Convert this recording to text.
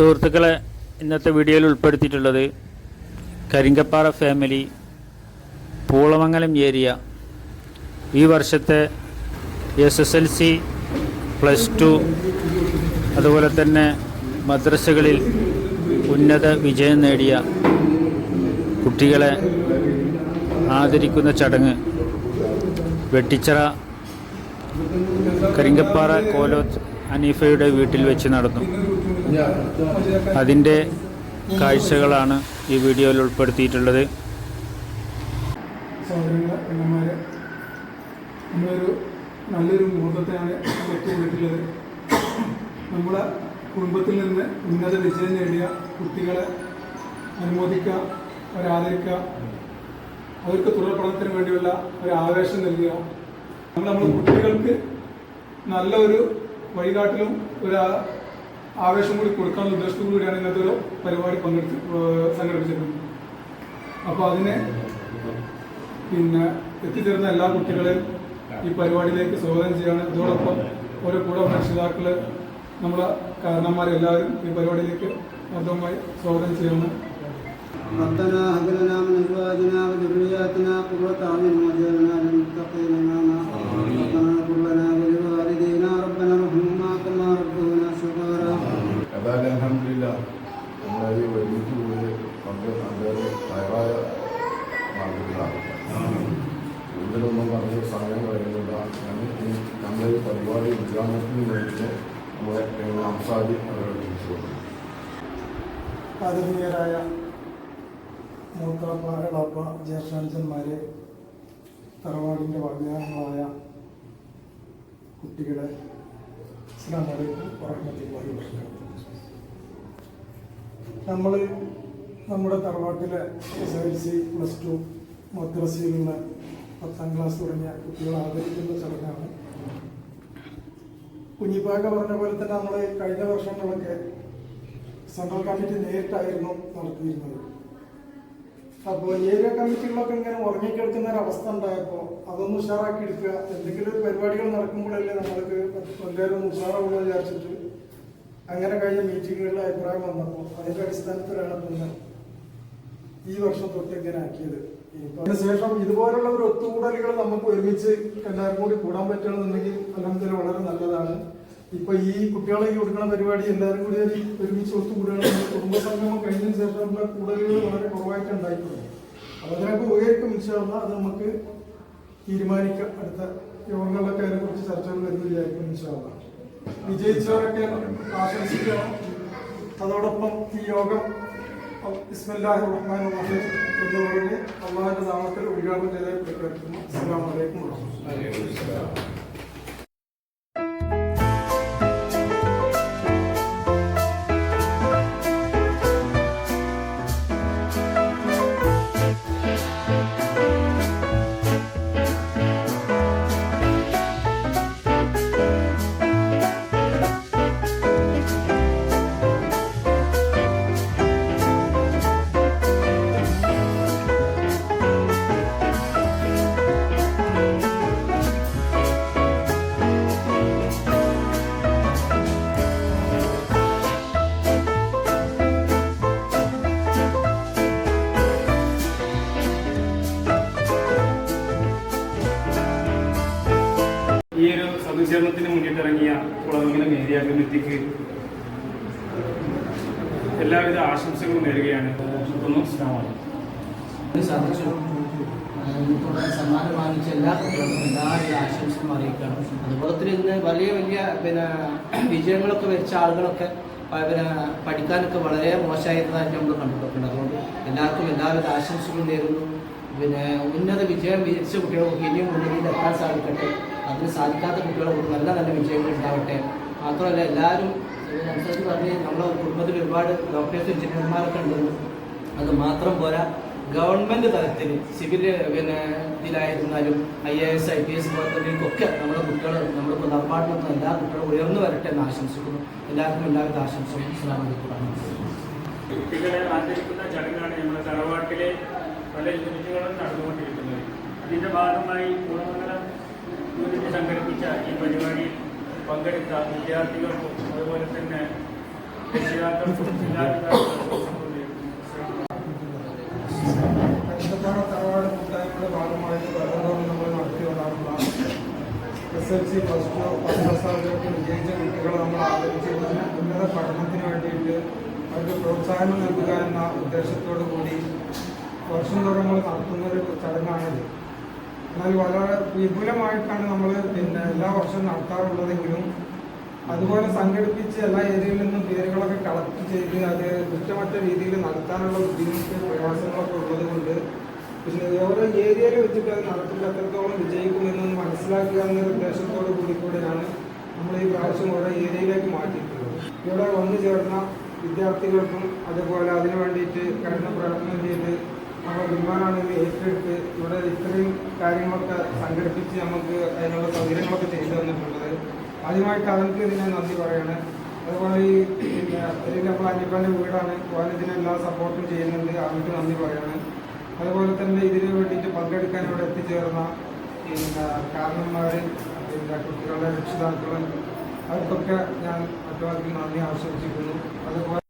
സുഹൃത്തുക്കളെ ഇന്നത്തെ വീഡിയോയിൽ ഉൾപ്പെടുത്തിയിട്ടുള്ളത് കരിങ്കപ്പാറ ഫാമിലി പൂളമംഗലം ഏരിയ ഈ വർഷത്തെ S S L C plus two അതുപോലെ തന്നെ മദ്രസകളിൽ ഉന്നത വിജയം നേടിയ കുട്ടികളെ ആദരിക്കുന്ന ചടങ്ങ് വെട്ടിച്ചിറ കരിങ്കപ്പാറ കോലോത്ത് അനീഫയുടെ വീട്ടിൽ വെച്ച് നടന്നു. അതിന്റെ കാഴ്ചകളാണ് ഈ വീഡിയോയിൽ ഉൾപ്പെടുത്തിയിട്ടുള്ളത്. സഹോദരങ്ങളെ നമ്മളൊരു നല്ലൊരു മുഹൂർത്തത്തെയാണ് എത്തിക്കൊണ്ടിട്ടുള്ളത് നമ്മുടെ കുടുംബത്തിൽ നിന്ന് ഉന്നത വിജയം നേടിയ കുട്ടികളെ അനുമോദിക്കുക അവരാദരിക്കുക അവർക്ക് തുടർ പഠനത്തിന് വേണ്ടിയുള്ള ഒരു ആവേശം നൽകുക. നമ്മൾ നമ്മുടെ കുട്ടികൾക്ക് നല്ലൊരു വഴികാട്ടിലും ഒരു ആവേശം കൂടി കൊടുക്കാനുള്ള ഉദ്ദേശത്തോടു കൂടിയാണ് ഇന്നത്തെ ഒരു പരിപാടി പങ്കെടുത്ത് ഏഹ് സംഘടിപ്പിച്ചിട്ടുള്ളത് അപ്പോൾ അതിനെ പിന്നെ എത്തിച്ചേർന്ന എല്ലാ കുട്ടികളെയും ഈ പരിപാടിയിലേക്ക് സ്വാഗതം ചെയ്യാണ് ഇതോടൊപ്പം ഓരോ കൂടെ വന്ന രക്ഷിതാക്കള് നമ്മളെ കാരണന്മാരെല്ലാവരും ഈ പരിപാടിയിലേക്ക് അർത്ഥമായി സ്വാഗതം ചെയ്യാണ് ربنا هب لنا من ازواجنا وذرياتنا قرة اعين واجعلنا للمتقين വിളിച്ചു ആദരണീയരായ മൂത്താപ്പ എളാപ്പ ജ്യേഷ്ഠാനുജന്മാരെ തറവാടിന്റെ വാഗ്ദാനങ്ങളായ കുട്ടികളെ നമ്മൾ നമ്മുടെ തറവാട്ടിലെ S L C plus two മദ്രസയിലുള്ള പത്താം ക്ലാസ് തുടങ്ങിയ കുട്ടികളെ ആദരിക്കുന്ന ചടങ്ങാണ് കുഞ്ഞിപ്പാക്ക പറഞ്ഞ പോലെ തന്നെ നമ്മൾ കഴിഞ്ഞ വർഷങ്ങളൊക്കെ സെൻട്രൽ കമ്മിറ്റി നേരിട്ടായിരുന്നു നടത്തിയിരുന്നത്. അപ്പോൾ ഏരിയ കമ്മിറ്റികളൊക്കെ ഇങ്ങനെ ഉറങ്ങിക്കിടക്കുന്ന ഒരു അവസ്ഥ ഉണ്ടായപ്പോൾ അതൊന്ന് ഉഷാറാക്കി എടുക്കുക. എന്തെങ്കിലും ഒരു പരിപാടികൾ നടക്കുമ്പോഴല്ലേ നമ്മൾക്ക് എല്ലാവരും ഉഷാറാവുക വിചാരിച്ചിട്ട് അങ്ങനെ കഴിഞ്ഞ മീറ്റിങ്ങുകളിൽ അഭിപ്രായം വന്നപ്പോൾ അതിന്റെ അടിസ്ഥാനത്തിലാണ് പിന്നെ ഈ വർഷം തൊട്ട് ഇങ്ങനെ ആക്കിയത്. അതിനുശേഷം ഇതുപോലുള്ള ഒരു ഒത്തുകൂടലുകൾ നമുക്ക് ഒരുമിച്ച് എല്ലാവരും കൂടി കൂടാൻ പറ്റുകയാണെന്നുണ്ടെങ്കിൽ അലഹമ്മദില്ല വളരെ നല്ലതാണ്. ഇപ്പൊ ഈ കുട്ടികളെ കൊടുക്കുന്ന പരിപാടി എല്ലാവരും കൂടി ഒരു ഒരുമിച്ച് ഒത്തുകൂടുകയാണ്. കുടുംബ സംഗമം കഴിഞ്ഞതിന് ശേഷം നമ്മുടെ കൂടലുകൾ വളരെ കുറവായിട്ട് ഉണ്ടായിട്ടുണ്ട്. അപ്പൊ അതിനൊക്കെ ഉപകരിക്കും ഇൻഷാല്ല അത് നമുക്ക് തീരുമാനിക്കാം. അടുത്ത യോഗങ്ങളിലൊക്കെ അതിനെ കുറിച്ച് ചർച്ചകൾ വരുന്നില്ലായിരിക്കും ഇൻഷാല്ല വിജയിച്ചവരൊക്കെ ആശംസിക്കണം അതോടൊപ്പം ഈ യോഗം ബിസ്മില്ലാഹിർ റഹ്മാനിർ റഹീം എന്ന് പറഞ്ഞ് അള്ളാഹിന്റെ നാമത്തിൽ ഉദ്ഘാടനം ചെയ്തായി പ്രഖ്യാപിക്കുന്നു. അസ്സാം വലൈക്കും വറഹ്മത്തുള്ളാഹി ഇറങ്ങിയ മുന്നിട്ടിറങ്ങിയ കുളമംഗലം ഏരിയ കമ്മിറ്റിക്ക് എല്ലാവിധ ആശംസകളും നേരുകയാണ്. സമ്മാനം എല്ലാ കുട്ടികൾക്കും എല്ലാവരും ആശംസകളും അറിയിക്കണം. അതുപോലെ തന്നെ ഇന്ന് വലിയ വലിയ പിന്നെ വിജയങ്ങളൊക്കെ വെച്ച ആളുകളൊക്കെ പിന്നെ പഠിക്കാനൊക്കെ വളരെ മോശമായിരുന്നതായിട്ട് നമ്മൾ കണ്ടിട്ടുണ്ട്. അതുകൊണ്ട് എല്ലാവർക്കും എല്ലാവിധ ആശംസകളും നേരുന്നു. പിന്നെ ഉന്നത വിജയം വിജയിച്ച കുട്ടികൾക്ക് ഇനിയും മുന്നിൽ എത്താൻ സാധിക്കട്ടെ. അതിന് സാധിക്കാത്ത കുട്ടികളെ നല്ല നല്ല വിജയങ്ങൾ ഉണ്ടാവട്ടെ. മാത്രമല്ല എല്ലാവരും അനുസരിച്ച് പറഞ്ഞ് നമ്മുടെ കുടുംബത്തിൽ ഒരുപാട് ഡോക്ടേഴ്സ് എഞ്ചിനീയർമാരൊക്കെ ഉണ്ടെന്ന്. അത് മാത്രം പോരാ. ഗവൺമെന്റ് തലത്തിൽ സിവിൽ പിന്നെ ഇതിലായിരുന്നാലും I A S I P S പോലത്തേക്കൊക്കെ നമ്മുടെ കുട്ടികൾ നമ്മുടെ പുനർപാട്ടിൽ നിന്ന് എല്ലാ കുട്ടികളും ഉയർന്നു വരട്ടെ എന്ന് ആശംസിക്കുന്നു. എല്ലാവർക്കും എല്ലാവിധ ആശംസകളും. ഇസ്ലാം അലൈക്കും കുട്ടികളെ ആദരിക്കുന്ന ചടങ്ങാണ് നമ്മുടെ തറവാട്ടിലെ പല യൂണിറ്റുകളും നടന്നുകൊണ്ടിരിക്കുന്നത്. അതിന്റെ ഭാഗമായി കുളമംഗലം യൂണിറ്റ് സംഘടിപ്പിച്ച ഈ പരിപാടിയിൽ പങ്കെടുത്ത വിദ്യാർത്ഥികൾക്കും അതുപോലെ തന്നെ രക്ഷിതാക്കൾക്കും നേരുന്നു. കഷ്ടപ്പാട തറവാട് കൂട്ടായ്മയുടെ ഭാഗമായിട്ട് പലതവണ നമ്മൾ നടത്തി വരാറുള്ള S L C plus two പത്താം സ്ഥാനത്തേക്ക് വിജയിച്ച കുട്ടികളെ നമ്മൾ ആദരിച്ചതിന് ഉന്നത പഠനത്തിന് വേണ്ടിയിട്ട് അവർക്ക് പ്രോത്സാഹനം നൽകുക എന്ന ഉദ്ദേശത്തോടു കൂടി വർഷം തോറും നമ്മൾ നടത്തുന്ന ഒരു ചടങ്ങാണിത് എന്നാൽ വളരെ വിപുലമായിട്ടാണ് നമ്മൾ പിന്നെ എല്ലാ വർഷവും നടത്താറുള്ളതെങ്കിലും അതുപോലെ സംഘടിപ്പിച്ച് എല്ലാ ഏരിയയിൽ നിന്നും പേരുകളൊക്കെ കളക്ട് ചെയ്ത് അത് കുറ്റമറ്റ രീതിയിൽ നടത്താനുള്ള ബുദ്ധിമുട്ട് പ്രയാസങ്ങളൊക്കെ ഉള്ളത് കൊണ്ട് പിന്നെ ഓരോ ഏരിയയിൽ വെച്ചിട്ട് അത് നടത്തുമ്പോൾ എത്രത്തോളം വിജയിക്കുമെന്നൊന്ന് മനസ്സിലാക്കുക എന്ന ഉദ്ദേശത്തോടു കൂടി കൂടെയാണ് നമ്മൾ ഈ പ്രാവശ്യം ഓരോ ഏരിയയിലേക്ക് മാറ്റിയിട്ടുള്ളത്. ഇവിടെ വന്നു ചേർന്ന വിദ്യാർത്ഥികൾക്കും അതുപോലെ അതിനു വേണ്ടിയിട്ട് കഴിഞ്ഞ പ്രവർത്തനം ചെയ്ത് നമ്മൾ വിമാനാണെങ്കിൽ ഏറ്റെടുത്ത് ഇവിടെ ഇത്രയും കാര്യങ്ങളൊക്കെ സംഘടിപ്പിച്ച് നമുക്ക് അതിനുള്ള സൗകര്യങ്ങളൊക്കെ ചെയ്തു തന്നിട്ടുള്ളത്. ആദ്യമായിട്ട് അവർക്ക് ഇതിനെ നന്ദി പറയാണ്. അതുപോലെ ഈ നമ്മൾ അനിപ്പന്റെ വീടാണ്. ഓൻ ഇതിനെല്ലാം സപ്പോർട്ടും ചെയ്യുന്നുണ്ട്. അവർക്ക് നന്ദി പറയാണ്. അതുപോലെ തന്നെ ഇതിന് വേണ്ടിയിട്ട് പങ്കെടുക്കാൻ ഇവിടെ എത്തിച്ചേർന്ന പിന്നെ കാരണന്മാർ പിന്നെ കുട്ടികളുടെ രക്ഷിതാക്കൾ അവർക്കൊക്കെ ഞാൻ മറ്റുള്ളവർക്ക് നന്ദി ആവശ്യപ്പെട്ടിരിക്കുന്നു അതുപോലെ